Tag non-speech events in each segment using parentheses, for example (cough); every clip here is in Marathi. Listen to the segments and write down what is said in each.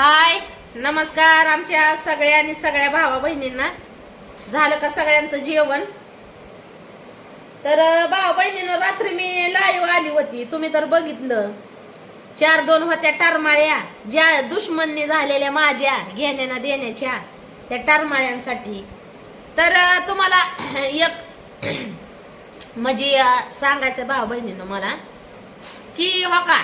हाय नमस्कार आमच्या सगळ्या आणि सगळ्या भावा बहिणींना. झालं का सगळ्यांचं जेवण? तर भावा बहिणीनं रात्री मी लाईव्ह आली होती. तुम्ही तर बघितलं. चार दोन होत्या टरमाळ्या. ज्या दुश्मननी झालेल्या माझ्या घेण्याना देण्याच्या त्या टरमाळ्यांसाठी. तर तुम्हाला (clears throat) एक (clears throat) म्हणजे सांगायचं भावा बहिणीनं मला की हो का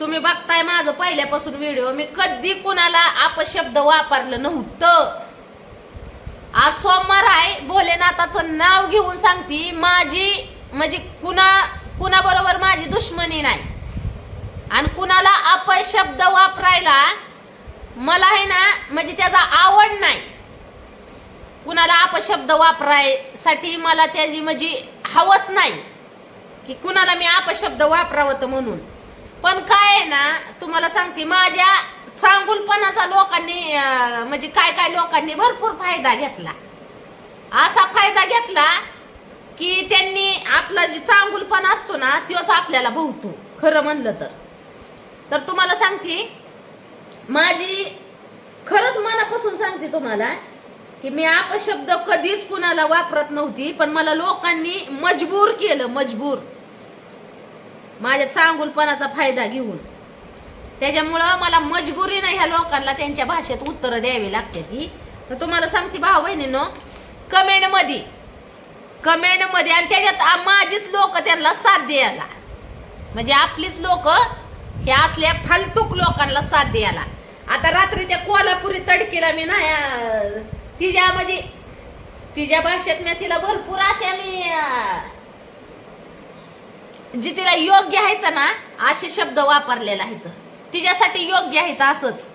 तुम्ही बघताय माझं पहिल्यापासून व्हिडिओ मी कधी कुणाला अपशब्द वापरलं नव्हतं. आज सोमवार आहे भोलेनाथाचं नाव घेऊन सांगती माझी म्हणजे कुणा कुणाबरोबर माझी दुश्मनी नाही. आणि कुणाला अपशब्द वापरायला मला आहे ना म्हणजे त्याचा आवड नाही. कुणाला अपशब्द वापरायसाठी मला त्याची म्हणजे हवस नाही. की कुणाला मी अपशब्द वापरावं म्हणून. पण काय आहे ना तुम्हाला सांगते माझ्या चांगुलपणाचा लोकांनी अं, म्हणजे काय काय लोकांनी भरपूर फायदा घेतला. असा फायदा घेतला की त्यांनी आपला जे चांगुलपण असतो ना तोच आपल्याला भोवतो खरं म्हणलं तर. तर तुम्हाला सांगते माझी खरंच मनापासून सांगते तुम्हाला की मी अपशब्द कधीच कुणाला वापरत नव्हती पण मला लोकांनी मजबूर केलं मजबूर. माझ्या चांगुलपणाचा फायदा घेऊन. त्याच्यामुळं मला मजबुरीनं ह्या लोकांना त्यांच्या भाषेत उत्तरं द्यावी लागते ती. तर तुम्हाला सांगते भाऊ बहिणीनो कमेंटमध्ये कमेंटमध्ये आणि त्याच्यात माझीच लोक त्यांना साथ द्यायला. म्हणजे आपलीच लोक हे असल्या फालतूक लोकांना साथ द्यायला. आता रात्री त्या कोल्हापुरी तडकीला मी नाही तिच्या म्हणजे तिच्या भाषेत मी तिला भरपूर अशा मी जे तिला योग्य आहेत ना असे शब्द वापरलेले आहेत. तिच्यासाठी योग्य आहेत असंच.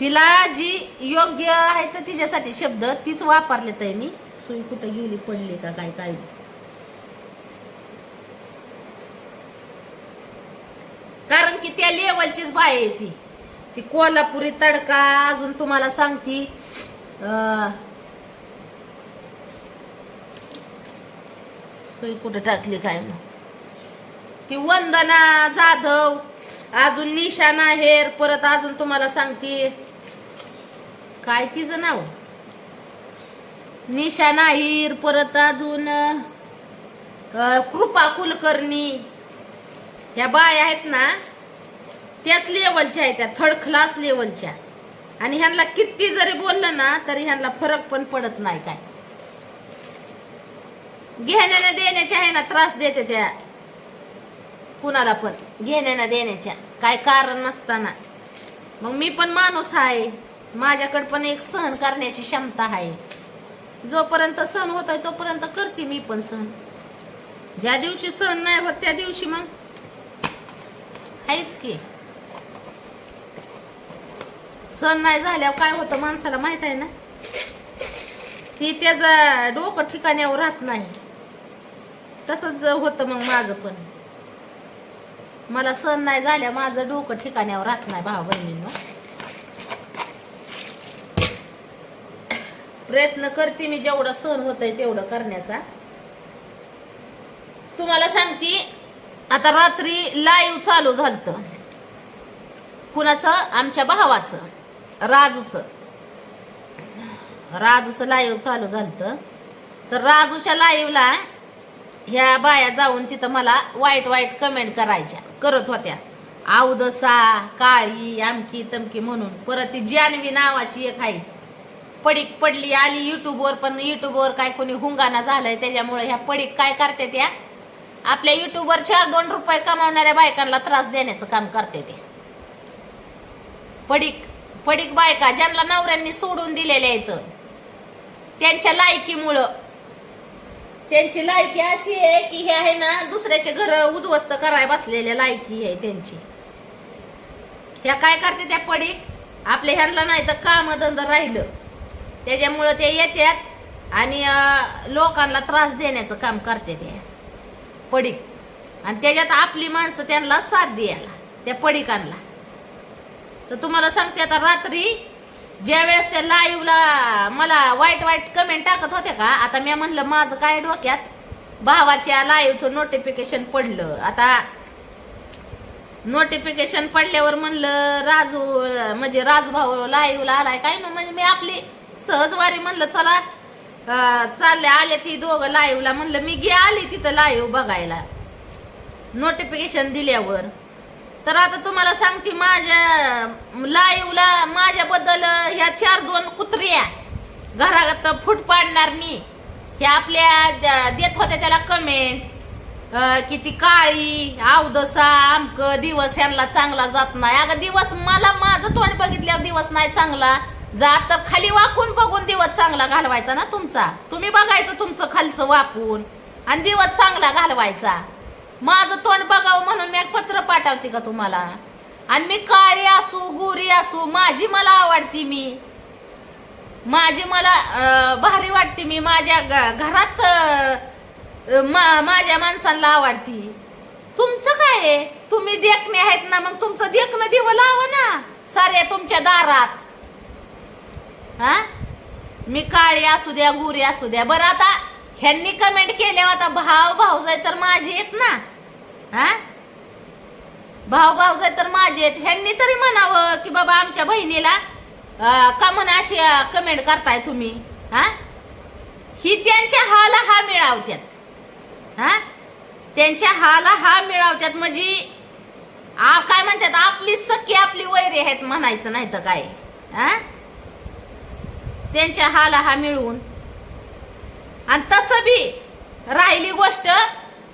तिला जी योग्य आहे तर तिच्यासाठी शब्द तीच वापरले तर मी. सुई कुठं गेली पडली का काय काय? कारण की त्या लेवलचीच बाय आहे ती. ती कोल्हापुरी तडका अजून तुम्हाला सांगती. अं, कुठं टाकली काय मग? ती वंदना जाधव अजून निशाना हेर परत अजून तुम्हाला सांगते. काय तिचं नाव? निशाना हिर परत अजून कृपा कुलकर्णी. ह्या बाय आहेत ना त्याच लेवलच्या आहेत त्या थर्ड क्लास लेवलच्या आणि ह्यांना किती जरी बोललं ना तरी ह्यांना फरक पण पडत नाही काय. घेण्याने देण्याच्या आहे ना त्रास देते त्या. कुणाला पण. घेण्याना देण्याच्या. काय कारण नसताना. मग मी पण माणूस आहे माझ्याकडे पण एक सहन करण्याची क्षमता आहे जोपर्यंत सहन होत आहे तोपर्यंत करते मी पण सहन. ज्या दिवशी सहन नाही होत त्या दिवशी मग. आहेच की. सहन नाही झाल्यावर काय होतं माणसाला माहीत आहे ना? ती त्याचं डोकं ठिकाण्यावर राहत नाही. तसंच होतं मग माझं पण. मला सण नाही झाल्या माझं डोकं ठिकाण्यावर राहत नाही भाऊ बहिणींनो. प्रयत्न करते मी जेवढं सण होतंय तेवढं करण्याचा. तुम्हाला सांगते आता रात्री लाईव्ह चालू झालत. कुणाचं? आमच्या भावाचं. राजूचं. राजूचं लाईव्ह चालू झालत. तर राजूच्या लाईव्हला ह्या बाया जाऊन तिथं मला वाईट वाईट कमेंट करायच्या. करत होत्या. आवदसा काळी आमकी तमकी म्हणून. परत ती जानवी नावाची एक आहे. पडीक पडली आली युट्यूबवर पण युट्यूबवर काय कोणी हुंगाणा झालाय त्याच्यामुळे ह्या पडीक काय करते त्या? आपल्या युट्यूबवर चार दोन रुपये कमावणाऱ्या बायकांना त्रास देण्याचं काम करते ते. पडीक पडीक बायका ज्यांना नवऱ्यांनी सोडून दिलेल्या आहेत त्यांच्या लायकीमुळं त्यांची लायकी अशी आहे की हे आहे ना दुसऱ्याचे घर उद्ध्वस्त कराय बसलेल्या लायकी आहे त्यांची. ह्या काय करते त्या पडीक? आपल्या ह्यांना नाही तर काम धंद राहिलं. त्याच्यामुळं ते येतात आणि लोकांना त्रास देण्याचं काम करते ते पडीक. आणि त्याच्यात आपली माणसं त्यांना साथ द्यायला त्या पडिकांना. तर तुम्हाला सांगते आता रात्री ज्या वेळेस त्या लाईव्हला मला वाईट वाईट कमेंट टाकत होत्या का आता मी म्हणलं माझं काय डोक्यात? भावाच्या लाईव्हचं नोटिफिकेशन पडलं. आता नोटिफिकेशन पडल्यावर म्हणलं राजू म्हणजे राजभाऊ लाईव्हला आलाय काय ना म्हणजे मी आपली सहजवारी म्हणलं चला चालले आले ती दोघं लाईव्हला म्हणलं मी गे आली तिथं लाईव्ह बघायला. नोटिफिकेशन दिल्यावर. तर आता तुम्हाला सांगते माझ्या लाईव्हला माझ्याबद्दल ह्या चार दोन कुत्र्या घरात फूट पाडणार मी. ह्या आपल्या देत होत्या त्याला कमेंट की ती काळी अवदसा आमक दिवस ह्यांना चांगला जात नाही. अगं दिवस मला माझं तोंड बघितल्यावर दिवस नाही चांगला. जात तर खाली वाकून बघून दिवस चांगला घालवायचा ना तुमचा. तुम्ही बघायचं तुमचं खालचं वाकून. आणि दिवस चांगला घालवायचा. माझं तोंड बघावं म्हणून मी एक पत्र पाठवते का तुम्हाला? आणि मी काळी असू गोरी असू माझी मला आवडती मी. माझी मला भारी वाटते मी. माझ्या घरात मा- माझ्या माणसांना आवडती. तुमचं काय आहे तुम्ही देखणे आहेत ना मग तुमचं देखणं देव लावा ना. साऱ्या तुमच्या दारात. हा? मी काळी असू द्या गोरी असू द्या. बरं आता ह्यांनी कमेंट केल्या आता भाव भाऊजाई तर माझी आहेत ना. हा? भाव भाऊजाई तर माझे आहेत. ह्यांनी तरी म्हणावं की बाबा आमच्या बहिणीला का म्हणा अशी कमेंट करताय तुम्ही? हा? ही त्यांच्या हाला हा मिळावत्यात. हा? त्यांच्या हाला हा मिळावत्यात म्हणजे काय म्हणतात आपली सखी आपली वैरी आहेत म्हणायचं नाही तर काय? हा? त्यांच्या हाला हा मिळवून. आणि तसं बी राहिली गोष्ट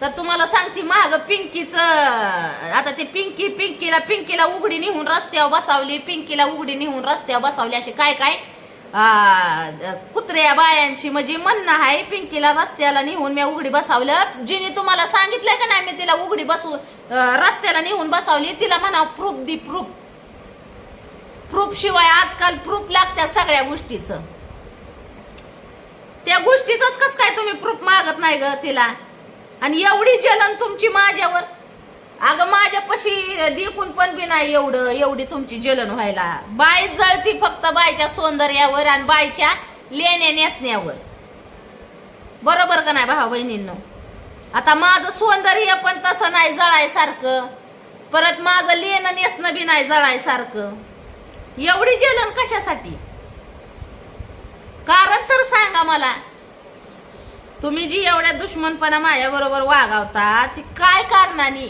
तर तुम्हाला सांगते महाग पिंकीच आता ते पिंकी पिंकीला पिंकीला उघडी निहून रस्त्यावर बसावली पिंकीला उघडी निहून रस्त्यावर बसावली असे काय काय? कुत्र्या बायांची म्हणजे म्हणणं आहे पिंकीला रस्त्याला निहून मी उघडी बसावलं. जिने तुम्हाला सांगितलंय का नाही मी तिला उघडी बसवू रस्त्याला निहून बसावली तिला म्हणा प्रूफ दी प्रूफ. प्रूफ शिवाय आजकाल प्रूफ लागत्या सगळ्या गोष्टीचं. त्या गोष्टीच कस काय तुम्ही प्रूफ मागत नाही ग तिला? आणि एवढी जलन तुमची माझ्यावर. अगं माझ्यापाशी देखून पण बी नाही एवढं एवढी तुमची जलन व्हायला. बाय जळती फक्त बायच्या सौंदर्यावर आणि बायच्या लेण्या नेसण्यावर. बरोबर का नाही भावा बहिणींनो? आता माझं सौंदर्य पण तसं नाही जळायसारखं. परत माझं लेणं नेसणं बी नाही जळायसारखं. एवढी जलन कशासाठी? कारण तर सांगा मला तुम्ही जी एवढ्या दुश्मनपणा माझ्या बरोबर वागावता ती काय कारणाने?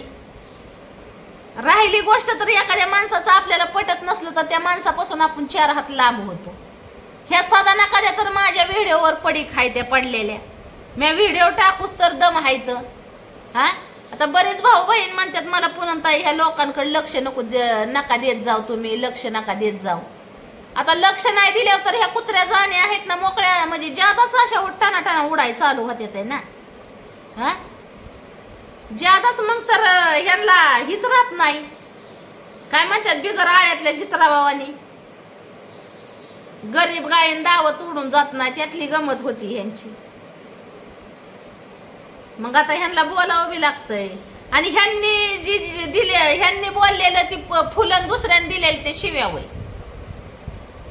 राहिली गोष्ट तर एखाद्या माणसाचं आपल्याला पटत नसलं तर त्या माणसापासून आपण चार हात लांब होतो. ह्या सदा नकाद्या तर माझ्या व्हिडिओवर पडी खायत्या पडलेल्या. मी व्हिडिओ टाकूच तर दम हायत. हा? आता बरेच भाऊ बहीण म्हणतात मला पूनमताई ह्या लोकांकडे लक्ष नको दे- नका देत जाऊ तुम्ही लक्ष नका देत जाऊ. आता लक्ष नाही दिल्यावर तर ह्या कुत्र्या जाणे आहेत ना मोकळ्या म्हणजे ज्यादाच अशा टाना उडाय चालू होते ते ना. हा? ज्यादाच मग तर ह्यांना हीच राहत नाही. काय म्हणतात बिगर आळ्यातल्या चित्राबावानी गरीब गायन दावत उडून जात नाही त्यातली गमत होती ह्यांची. मग आता ह्यांना बोलावं बी लागतंय. आणि ह्यांनी जी जी दिले ह्यांनी बोललेलं ती प- फुलं दुसऱ्याने दिलेलं ते शिव्या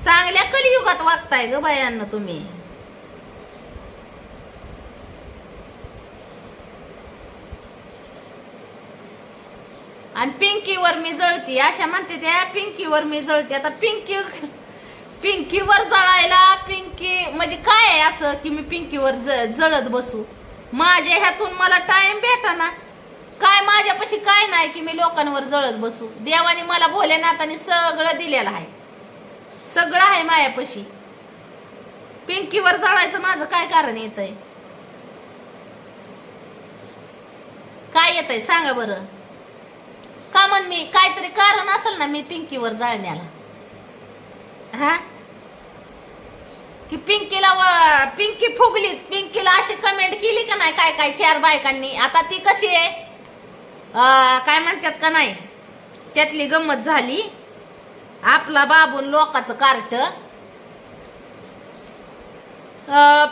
चांगल्या कलियुगात वागताय ग बायांना तुम्ही. आणि पिंकीवर मी जळती अशा म्हणते त्या पिंकीवर मी जळते. आता पिंकी पिंकीवर जळायला पिंकी म्हणजे काय आहे असं की मी पिंकीवर ज- जळत बसू? माझ्या ह्यातून मला टाइम भेटाना. काय माझ्यापाशी काय नाही की मी लोकांवर जळत बसू? देवाने मला भोलेनाथाने सगळं दिलेलं आहे. सगळं आहे मायापाशी. पिंकीवर चढायचं माझं काय कारण येत आहे काय येत आहे सांगा बरं. का म्हण मी? काहीतरी कारण असेल ना मी पिंकीवर जाळण्याला. हा? की पिंकीला व- पिंकी फुगलीच. पिंकीला अशी कमेंट केली का नाही काय काय चार बायकांनी? आता ती कशी आहे? काय म्हणतात का नाही? त्यातली गंमत झाली. आपला बाबून लोकाचं कार्ट.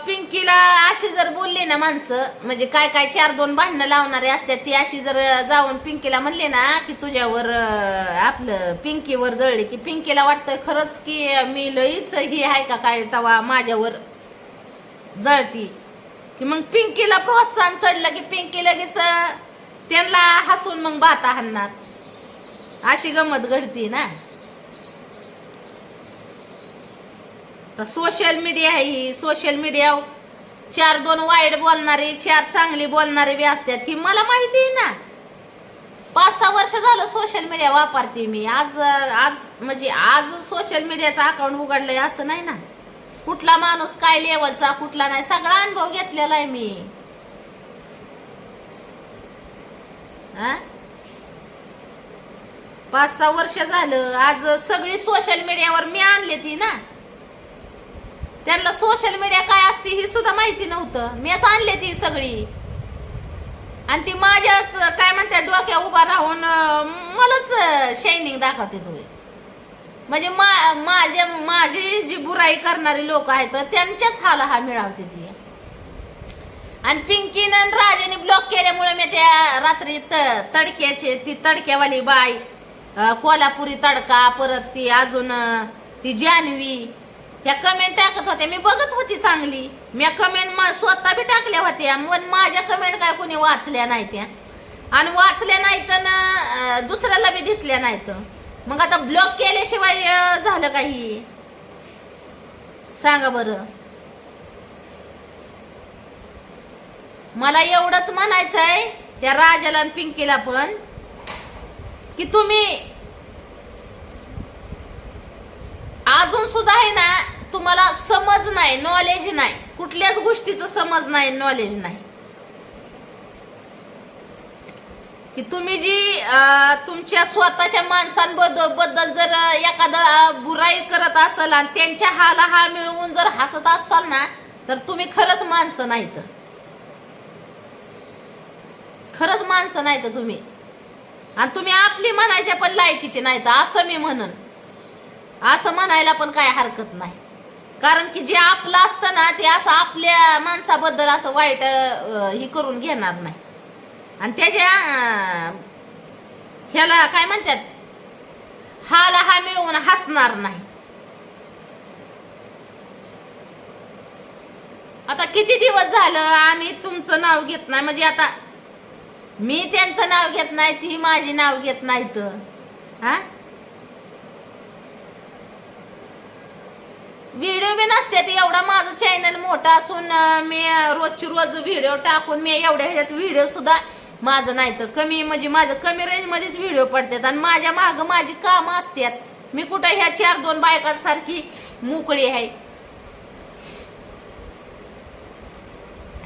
पिंकीला अशी जर बोलली ना माणसं म्हणजे काय काय चार दोन भांडणं लावणारे असतात ती अशी जर जाऊन पिंकीला म्हणले ना की तुझ्यावर आपलं पिंकीवर जळली की पिंकीला वाटतं खरंच की मी लईच ही आहे का काय तवा माझ्यावर जळती. की मग पिंकीला प्रोत्साहन चढलं की पिंकी लगेच त्यांना हसून मग बाता हाणणार. अशी गंमत घडती ना. तर सोशल मीडिया आहे ही सोशल मीडिया चार दोन वाईट बोलणारे चार चांगली बोलणारे बी असतात. ही मला माहिती आहे ना. पाच सहा वर्ष झालं सोशल मीडिया वापरते मी. आज आज म्हणजे आज सोशल मीडियाचं अकाउंट उघडलंय असं नाही ना. कुठला माणूस काय लेवलचा कुठला नाही. सगळा अनुभव घेतलेला आहे मी. पाच सहा वर्ष झालं. आज सगळी सोशल मीडियावर मी आणली ती ना. त्यांना सोशल मीडिया काय असते ही सुद्धा माहिती नव्हतं. मीच आणले ती सगळी. आणि ती माझ्याच काय म्हणते डोक्या उभा राहून मलाच शायनिंग दाखवते तुम्ही. म्हणजे मा माझ्या माझी जी बुराई करणारी लोक आहेत त्यांच्याच हाला हा मिळावते ती. आणि पिंकीनं आणि राजाने ब्लॉक केल्यामुळे मी त्या रात्री त- तडक्याचे ती तडक्यावाली बाई कोल्हापुरी तडका परत ती अजून ती जानवी त्या कमेंट टाकत होत्या. मी बघत होती चांगली. मी कमेंट स्वतः बी टाकल्या होत्या. पण माझ्या कमेंट काय कोणी वाचल्या नाही त्या आणि वाचल्या नाही ना दुसऱ्याला बी दिसल्या नाहीत. मग आता ब्लॉक केल्याशिवाय झालं काही सांगा बरं. मला एवढंच म्हणायचं आहे त्या राजाला आणि पिंकीला पण की तुम्ही अजून सुद्धा आहे ना तुम्हाला समज नाही नॉलेज नाही. कुठल्याच गोष्टीचं समज नाही नॉलेज नाही. की तुम्ही जी तुमच्या स्वतःच्या माणसांबद्दल बद्दल जर एखादा बुराई करत असाल आणि त्यांच्या हाला हा मिळवून जर हसत असाल ना तर तुम्ही खरंच माणसं नाहीत. खरंच माणसं नाहीत तुम्ही. आणि तुम्ही आपली म्हणायच्या पण लायकीचे नाहीत असं मी म्हणन. असं म्हणायला पण काय हरकत नाही. कारण की जे आपलं असतं ना ते असं आपल्या माणसाबद्दल असं वाईट ही करून घेणार नाही. आणि त्याच्या ह्याला काय म्हणतात? हाला हा मिळवून हसणार नाही. आता किती दिवस झालं आम्ही तुमचं नाव घेत नाही? म्हणजे आता मी त्यांचं नाव घेत नाही ती माझी नाव घेत नाहीत. हा? व्हिडिओ बी नसते ते एवढा माझं चॅनल मोठा असून मी रोजची रोज व्हिडिओ टाकून मी एवढ्या ह्याच्यात व्हिडिओ सुद्धा माझं नाही तर कमी म्हणजे माझं कमी रेंज मध्येच व्हिडिओ पडतात. आणि माझ्या माग माझी कामं असतात. मी कुठं ह्या चार दोन बायकांसारखी मोकळी आहे.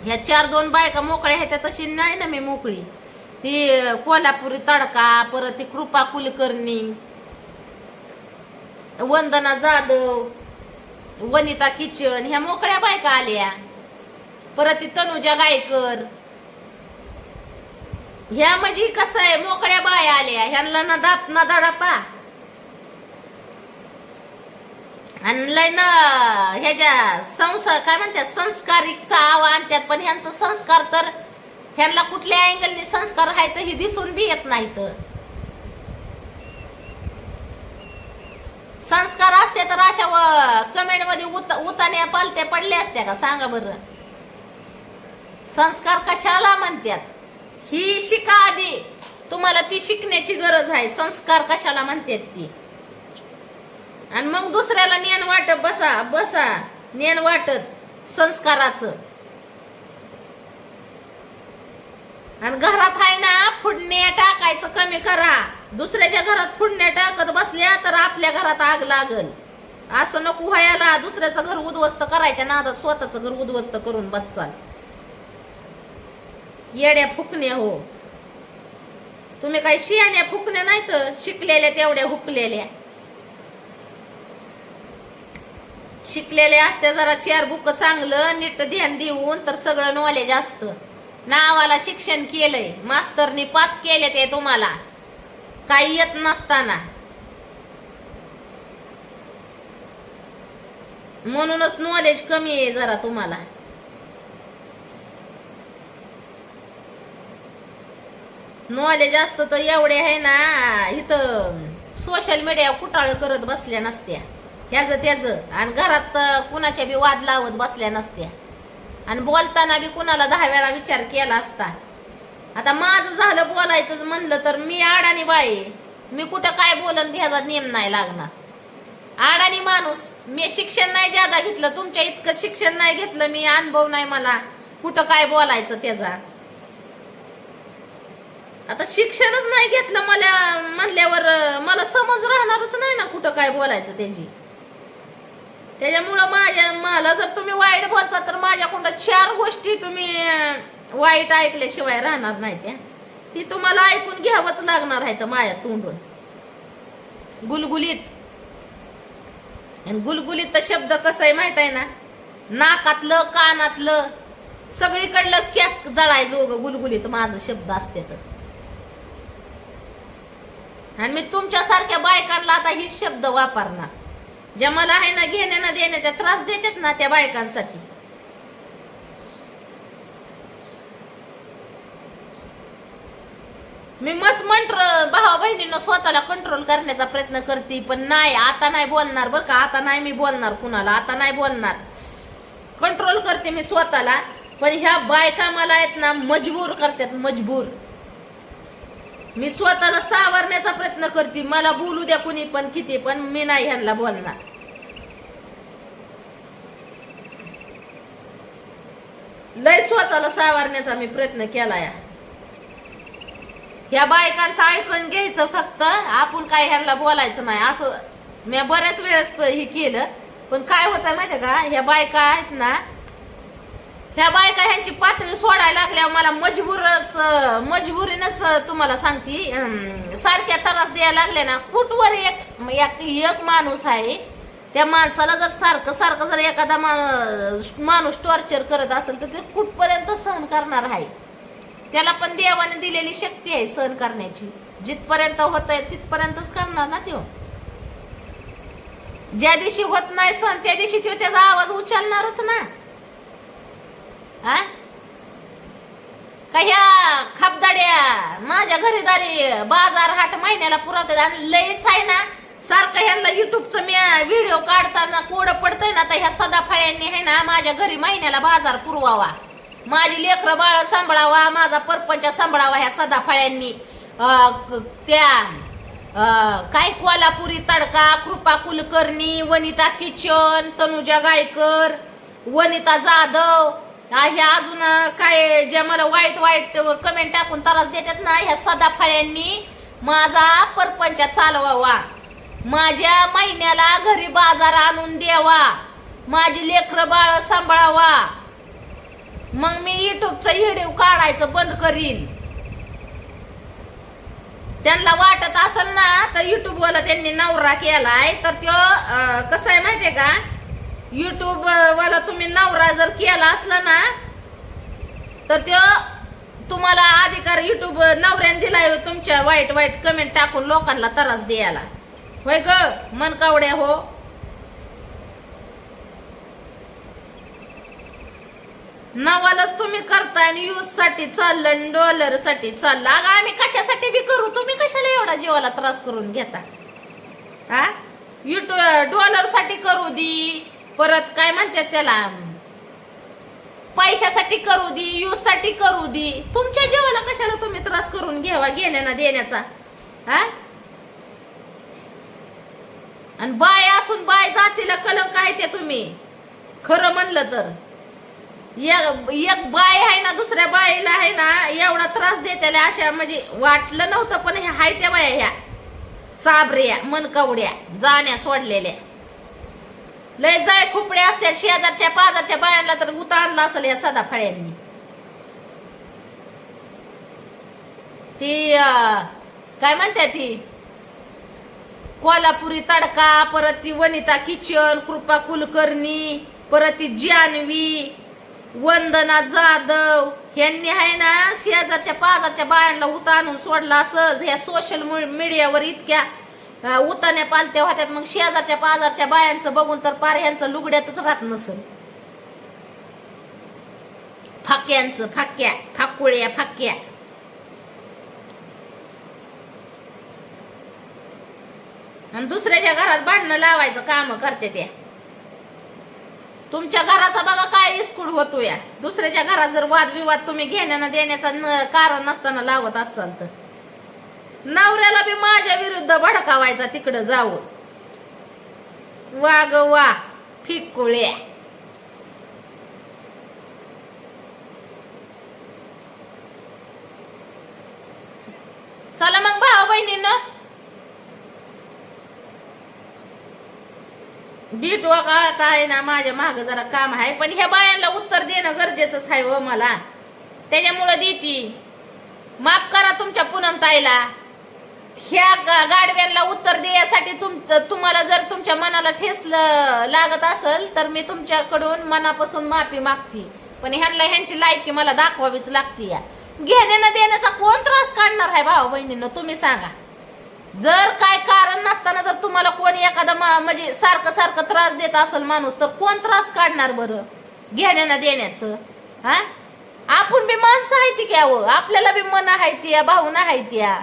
ह्या चार दोन बायका मोकळ्या आहेत त्या तशी नाही ना मी मोकळी. ती कोल्हापुरी तडका परत ती कृपा कुलकर्णी वंदना जाधव वनिता किचन ह्या मोकळ्या बायका आल्या. परत ती तनुजा गायकर. ह्या म्हणजे कसं आहे मोकळ्या बाया आल्या. ह्यांना ना दाप ना दडापा. आणि लय ना ह्याच्या संसार काय म्हणतात संस्कारिकचा आवा आणतात. पण ह्यांचा संस्कार तर ह्यांना कुठल्या अँगलने संस्कार आहे तर ही दिसून बी येत तर संस्कार असते तर अशा कमेंटमध्ये उत उतान्या पालत्या पडल्या असत्या का? सांगा बरं. संस्कार कशाला म्हणतात? ही शिका आधी. तुम्हाला ती शिकण्याची गरज आहे. संस्कार कशाला म्हणतात ती? आणि मग दुसऱ्याला ज्ञान वाटत बसा बसा. ज्ञान वाटत संस्काराचं. आणि घरात आहे ना फुडणे टाकायचं कमी करा. दुसऱ्याच्या घरात फुडण्या टाकत बसल्या तर आपल्या घरात आग लागल. असं नको व्हायला. दुसऱ्याचं घर उद्ध्वस्त करायच्या नादात स्वतःचं घर उद्ध्वस्त करून बच्चाल येड्या फुकण्या हो. तुम्ही काही शियाण्या फुकण्या नाही तर शिकलेल्या तेवढ्या हुकलेल्या. शिकलेले असते जरा चार बुक चांगलं नीट ध्यान देऊन तर सगळं नॉलेज असतं. नावाला शिक्षण केलंय. मास्तरनी पास केले ते तुम्हाला. काही येत नसताना. म्हणूनच नॉलेज कमी आहे जरा तुम्हाला. नॉलेज असतं तर एवढे आहे ना इथं सोशल मीडिया कुटाळ करत बसल्या नसत्या. ह्याच त्याच. आणि घरात कुणाच्या बी वाद लावत बसल्या नसत्या. आणि बोलताना बी कुणाला दहा वेळा विचार केला असता. आता माझं झालं बोलायचं म्हणलं तर मी आडाणी बाई मी कुठं काय बोलन घ्यायचा नेम नाही लागणार. आडानी माणूस मी शिक्षण नाही ज्यादा घेतलं तुमच्या इतकं शिक्षण नाही घेतलं मी अनुभव नाही मला. कुठं काय बोलायचं त्याचा? आता शिक्षणच नाही घेतलं मला म्हणल्यावर मला समज राहणारच नाही ना कुठं काय बोलायचं त्याची. त्याच्यामुळं माझ्या मला जर तुम्ही वाईट बोलता तर माझ्याकडून चार गोष्टी तुम्ही वाईट ऐकल्याशिवाय राहणार नाही त्या. ती तुम्हाला ऐकून घ्यावंच लागणार आहे तर माया तोंडून. गुलगुलीत. आणि गुलगुलीत शब्द कसं आहे माहीत आहे ना? नाकातलं कानातलं सगळीकडलंच कॅस जळायचं ग गुलगुलीत माझं शब्द असते तर. आणि मी तुमच्यासारख्या बायकांना आता ही शब्द वापरणार. ज्या मला आहे ना घेण्या देण्याचा त्रास देतात ना त्या बायकांसाठी. मी मस्त मंत्र भावा बहिणीनं स्वतःला कंट्रोल करण्याचा प्रयत्न करते पण नाही आता नाही बोलणार बरं का. आता नाही मी बोलणार कुणाला आता नाही बोलणार. कंट्रोल करते मी स्वतःला पण ह्या बायका मला आहेत ना मजबूर करतात मजबूर. मी स्वतःला सावरण्याचा प्रयत्न करते मला बोलू द्या कुणी पण किती पण मी नाही ह्यांना बोलणार. लय स्वतःला सावरण्याचा मी प्रयत्न केला या ह्या बायकांचं ऐकून घ्यायचं फक्त. आपण काय ह्यांना बोलायचं नाही. असं मी बऱ्याच वेळेस हे केलं. पण काय होतं माहितीये का? ह्या बायका आहेत ना ह्या बायका ह्यांची पातळी सोडायला लागल्यावर मला मजबूरच मजबुरीनच तुम्हाला सांगते. सारख्या त्रास द्यायला लागल्या ना. कुठवर एक एक माणूस आहे. त्या माणसाला जर सारखं सारखं जर एखादा माणूस टॉर्चर करत असेल तर ते कुठपर्यंत सहन करणार आहे? त्याला पण देवाने दिलेली शक्ती आहे सहन करण्याची. जिथपर्यंत होत आहे तिथपर्यंतच करणार ना तो ज्या दिवशी होत नाही सहन त्या दिवशी तो त्याचा आवाज उचलणारच ना. आ का ह्या खापदाड्या माझ्या घरीदारी बाजार हाट महिन्याला पुरवतात आणि लयच आहे ना सारखं ह्यांना युट्यूबचं मी व्हिडिओ काढताना कोड पडतंय ना तर ह्या सदाफळ्यांनी आहे ना माझ्या घरी महिन्याला बाजार पुरवावा. माझी लेकरं बाळ सांभाळावा माझा परपंच सांभाळावा ह्या सदाफळ्यांनी. क- त्या काय कोल्हापुरी तडका कृपा कुलकर्णी वनिता किचन तनुजा गायकर वनिता जाधव ह्या अजून काय जे मला वाईट वाईट कमेंट टाकून त्रास देतात ना ह्या सदाफळ्यांनी माझा परपंच चालवावा. माझ्या महिन्याला घरी बाजार आणून द्यावा. माझी लेकरं बाळ सांभाळावा. मग मी युट्यूबचा व्हिडिओ काढायचं बंद करीन. त्यांना वाटत असेल ना तर युट्यूबवाला त्यांनी नवरा केलाय तर त्यो कसं आहे माहितीये का? युट्यूब वाला तुम्ही नवरा जर केला असला ना तर त्यो तुम्हाला अधिकार युट्यूब नवऱ्याने दिलाय तुमच्या वाईट वाईट कमेंट टाकून लोकांना त्रास द्यायला. होय ग मन कावड्या हो. नवालाच तुम्ही करताय आणि यूजसाठी चाललं डॉलरसाठी चाललं. अगं आम्ही कशासाठी बी करू? तुम्ही कशाला एवढा जीवाला त्रास करून घेता? हा युट्यूब डॉलरसाठी करू दी. परत काय म्हणतात त्याला? पैशासाठी करू दी यूजसाठी करू दी. तुमच्या जीवाला कशाला तुम्ही त्रास करून घ्यावा घेण्याना देण्याचा? हा आणि बाय असून बाय जातीला कलंक आहे ते तुम्ही. खरं म्हणलं तर. एक एक बाय आहे ना दुसऱ्या बाईला आहे ना एवढा त्रास देत्याला अशा म्हणजे वाटलं नव्हतं पण ह्या हाय त्या बाया ह्या. चाबऱ्या मनकवड्या जाण्या सोडलेल्या. लय जाय खुपड्या असत्या शेजारच्या पाजारच्या बायांना तर उता आणला असेल या सदा फळ्यांनी. ती काय म्हणते ती? कोल्हापुरी तडका परत ती वनिता किचन कृपा कुलकर्णी परत ती जानवी वंदना जाधव यांनी आहे ना शेजारच्या पाजारच्या बायांना उता आणून सोडला असं ह्या सोशल मीडियावर इतक्या उताने पालत्या होत्यात. मग शेजारच्या पाजारच्या बायांचं बघून तर पार यांचं लुगड्यातच राहत नसल. फाक्यांचं फाक्या फाकुळ्या फाक्या. आणि दुसऱ्याच्या घरात भांडणं लावायचं काम करते त्या. तुमच्या घराचा बघा काय इस्कूड होतो या दुसऱ्याच्या घरात जर वादविवाद तुम्ही घेण्यानं देण्याचा न- कारण नसताना लावत असाल तर. नवऱ्याला बी माझ्या विरुद्ध भडकावायचा तिकडं जाऊन. वा ग वा फिकुळ्या. चला मग भाऊ बहिणीनं बीट का? काय ना माझ्या माग जरा काम आहे. पण ह्या बायांना उत्तर देणं गरजेचंच आहे व मला. त्याच्यामुळं देती. माफ करा तुमच्या पूनम ताईला ह्या गा- गाडव्यांना उत्तर देण्यासाठी तुमचं तुम्हाला जर तुमच्या मनाला ठेस लागत असेल तर मी तुमच्याकडून मनापासून माफी मागते. पण ह्यांना ह्यांची लायकी मला दाखवावीच लागते या. घेण्यानं देण्याचा कोण त्रास काढणार आहे भाऊ बहिणीनं तुम्ही सांगा. जर काय कारण नसताना जर तुम्हाला कोणी एखादा म्हणजे सारखं सारखं त्रास देत असेल माणूस तर कोण त्रास काढणार बरं? घेण्याना देण्याचं हा? आपण बी माणसं आहे ती घ्यावं आपल्याला बी मन आहे त्या भावना आहे त्या